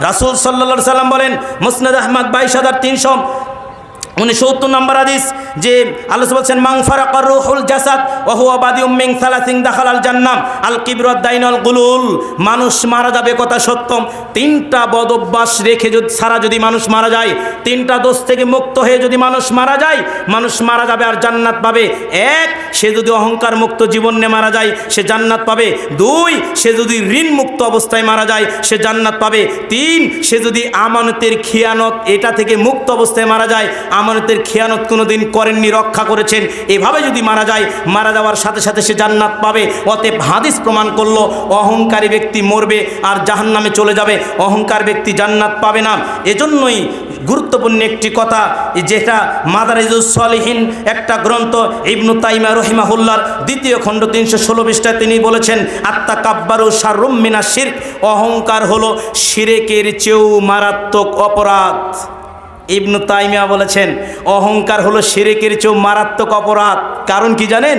রাসুল সাল্লা সাল্লাম বলেন মুসনাদ আহমদ বাইশ হাজার তিনশো উনি সত্তর নম্বর হাদিস, যে আল্লাহ বলছেন মাং ফারাকার রুহুল জাসাদ ওহুয়া বাদিউম মিং সালাসিং দাখালাল জান্নাম আল কিবরত দাইনাল গুলুল মানুষ মারা যাবে কথা সত্যম। তিনটা বদ অভ্যাস রেখে যদি সারা যদি মানুষ মারা যায়, তিনটা দোষ থেকে মুক্ত হয়ে যদি মানুষ মারা যায়, মানুষ মারা যাবে আর জান্নাত পাবে। এক, সে যদি অহংকার মুক্ত জীবনে মারা যায়, সে জান্নাত পাবে। দুই, সে যদি ঋণ মুক্ত অবস্থায় মারা যায়, সে জান্নাত পাবে। তিন, সে যদি আমানতের খিয়ানত এটা থেকে মুক্ত অবস্থায় মারা যায় আমানতের খেয়ানত কোনো দিন করেননি, রক্ষা করেছেন। এভাবে যদি মারা যায়, মারা যাওয়ার সাথে সাথে সে জান্নাত পাবে। অতএব হাদিস প্রমাণ করল, অহংকারী ব্যক্তি মরবে আর জাহান নামে চলে যাবে। অহংকার ব্যক্তি জান্নাত পাবে না। এজন্যই গুরুত্বপূর্ণ একটি কথা, যেটা মাদারিজুস সলিহীন একটা গ্রন্থ, ইবনু তাইমা রহিমাহুল্লার দ্বিতীয় খণ্ড তিনশো ষোলো পৃষ্ঠায় তিনি বলেছেন আত্মা কাব্বারু সারুম মিনা শির্ক। অহংকার হলো শিরেকের চেয়েও মারাত্মক অপরাধ। ইবনু তাইমিয়া বলেছেন, অহংকার হলো শিরেকের চেয়েও মারাত্মক অপরাধ। কারণ কি জানেন?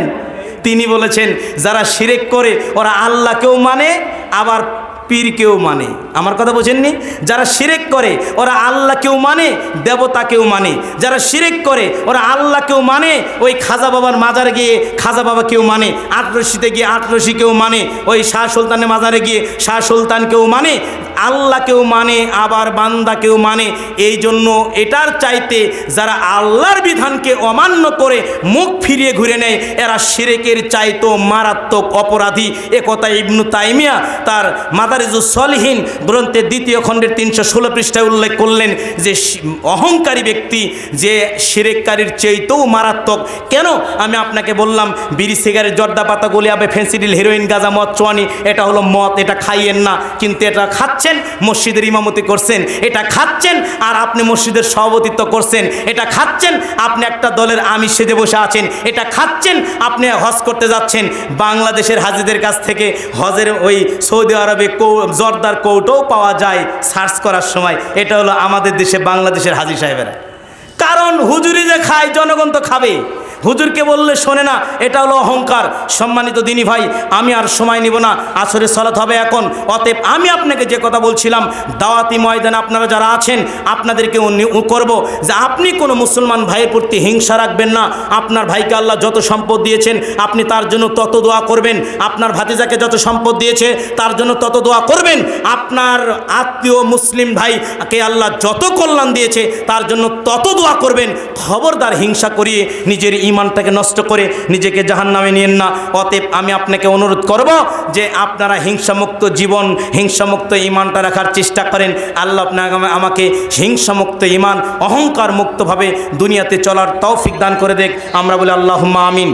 তিনি বলেছেন, যারা শিরেক করে, ওরা আল্লাহকেও মানে আবার পীরকেও মানে। আমার কথা বোঝেননি? যারা শিরেক করে, ওরা আল্লাহকেও মানে দেবতাকেও মানে। যারা শিরেক করে, ওরা আল্লাহকেও মানে ওই খাজা বাবার মাজারে গিয়ে খাজা বাবাকেও মানে আটরশিতে গিয়ে আটরশিকেও মানে ওই শাহ সুলতানের মাজারে গিয়ে শাহ সুলতানকেও মানে আল্লাহকেও মানে আবার বান্দাকেও মানে। এই জন্য এটার চাইতে যারা আল্লাহর বিধানকে অমান্য করে মুখ ফিরিয়ে ঘুরে নেয়, এরা শিরেকের চাইতো মারাত্মক অপরাধী। এ কথা ইবনু তাইমিয়া তার মাদারিজু সলিহীন গ্রন্থের দ্বিতীয় খণ্ডের তিনশো ষোলো পৃষ্ঠায় উল্লেখ করলেন যে, অহংকারী ব্যক্তি যে শিরেককারীর চাইতেও মারাত্মক। কেন? আমি আপনাকে বললাম, বিড়ি, সিগারেট, জর্দা পাতা, গলিয়াবে, ফেন্সিডিল হিরোইন গাঁজা, মদ, চোয়ানি, এটা হলো মদ, এটা খাইয়েন না। কিন্তু এটা খাচ্ছেন মসজিদের ইমামতি করছেন, এটা খাচ্ছেন আর আপনি মসজিদের সভাপতিত্ব করছেন, এটা খাচ্ছেন, আপনি একটা দলের আমিষ সেজে বসে আছেন, এটা খাচ্ছেন, আপনি হজ করতে যাচ্ছেন। বাংলাদেশের হাজিদের কাছ থেকে হজের ওই সৌদি আরবে জর্দার কৌটোও পাওয়া যায় সার্চ করার সময়। এটা হলো আমাদের দেশে বাংলাদেশের হাজি সাহেবেরা। কারণ হুজুরি যে খায়, জনগণ তো খাবে। হুজুরকে বললে শোনে না, এটা হলো অহংকার। সম্মানিত দিনী ভাই, আমি আর সময় নিব না আসরে সলাত হবে এখন। অতএব আমি আপনাকে যে কথা বলছিলাম, দাওয়াতি ময়দানে আপনারা যারা আছেন, আপনাদেরকে করব যে আপনি কোনো মুসলমান ভাইয়ের প্রতি হিংসা রাখবেন না। আপনার ভাইকে আল্লাহ যত সম্পদ দিয়েছেন, আপনি তার জন্য তত দোয়া করবেন। আপনার ভাতিজাকে যত সম্পদ দিয়েছে, তার জন্য তত দোয়া করবেন। আপনার আত্মীয় মুসলিম ভাইকে আল্লাহ যত কল্যাণ দিয়েছে, তার জন্য তত দোয়া করবেন। খবরদার হিংসা করিয়ে নিজের ইমানটাকে নষ্ট করে নিজেকে জাহান নামে নিয়েন না। অতএব আমি আপনাকে অনুরোধ করব যে আপনারা হিংসামুক্ত জীবন, হিংসামুক্ত ইমানটা রাখার চেষ্টা করেন। আল্লাহ আপনাকে আমাকে হিংসামুক্ত ইমান অহংকার মুক্তভাবে দুনিয়াতে চলার তৌফিক দান করে দেখ। আমরা বলি আল্লাহ আমিন।